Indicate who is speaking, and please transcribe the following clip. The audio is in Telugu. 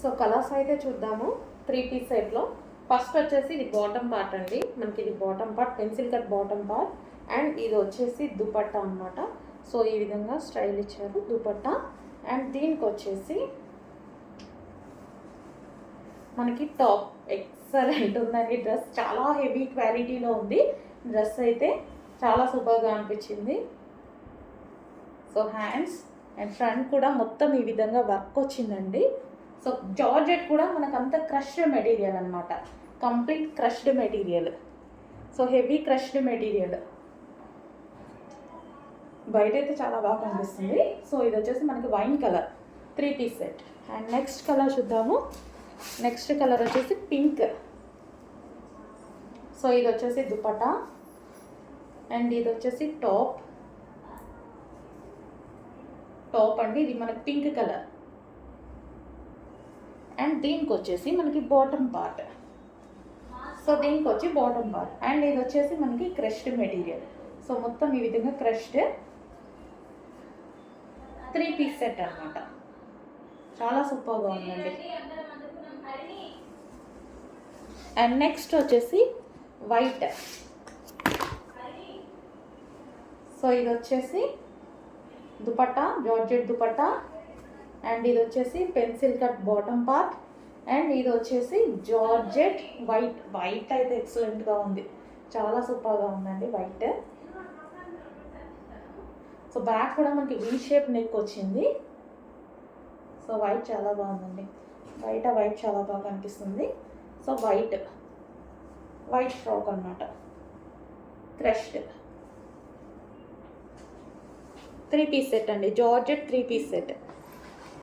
Speaker 1: సో కలర్స్ అయితే చూద్దాము. త్రీ పీస్ సెట్లో ఫస్ట్ వచ్చేసి ఇది బాటమ్ పార్ట్ అండి. మనకి ఇది bottom part pencil cut bottom part and ఇది వచ్చేసి దుపట్టా అన్నమాట. సో ఈ విధంగా స్టైల్ ఇచ్చారు దుపట్టా. అండ్ దీనికి వచ్చేసి మనకి టాప్ ఎక్సలెంట్ ఉందండి డ్రెస్. చాలా హెవీ క్వాలిటీలో ఉంది. డ్రెస్ అయితే చాలా సూపర్గా అనిపించింది. సో హ్యాండ్స్ అండ్ ఫ్రంట్ కూడా మొత్తం ఈ విధంగా వర్క్ వచ్చిందండి. సో జార్జెట్ కూడా మనకు అంత క్రష్డ్ మెటీరియల్ అనమాట complete crushed material so heavy crushed material బయట అయితే చాలా బాగా కనిపిస్తుంది. సో ఇది వచ్చేసి మనకి wine colour three piece set and next colour చూద్దాము. నెక్స్ట్ కలర్ వచ్చేసి పింక్ సో ఇది వచ్చేసి దుపటా అండ్ ఇది వచ్చేసి టాప్ టాప్ అండి. ఇది మనకి పింక్ కలర్ అండ్ దీనికి వచ్చేసి మనకి బాటమ్ పార్ట్ సో దీనికి వచ్చి బాటమ్ పార్ట్ అండ్ ఇది వచ్చేసి మనకి క్రష్డ్ మెటీరియల్ సో మొత్తం ఈ విధంగా క్రష్డ్ త్రీ పీస్ సెట్ అనమాట చాలా సూపర్గా ఉందండి. అండ్ నెక్స్ట్ వచ్చేసి వైట్ సో ఇది వచ్చేసి దుపట్టా జార్జెట్ దుపట్టా అండ్ ఇది వచ్చేసి pencil cut bottom part and ఇది వచ్చేసి జార్జెట్ వైట్ వైట్ అయితే ఎక్సలెంట్గా ఉంది. చాలా సూపర్గా ఉందండి వైట్ సో బ్యాక్ కూడా మనకి వీ షేప్ నెక్ వచ్చింది. సో వైట్ చాలా బాగుందండి. బయట వైట్ చాలా బాగా కనిపిస్తుంది. సో వైట్ వైట్ ఫ్రాక్ అన్నమాట. క్రష్డ్ త్రీ పీస్ సెట్ అండి. Georgette three piece set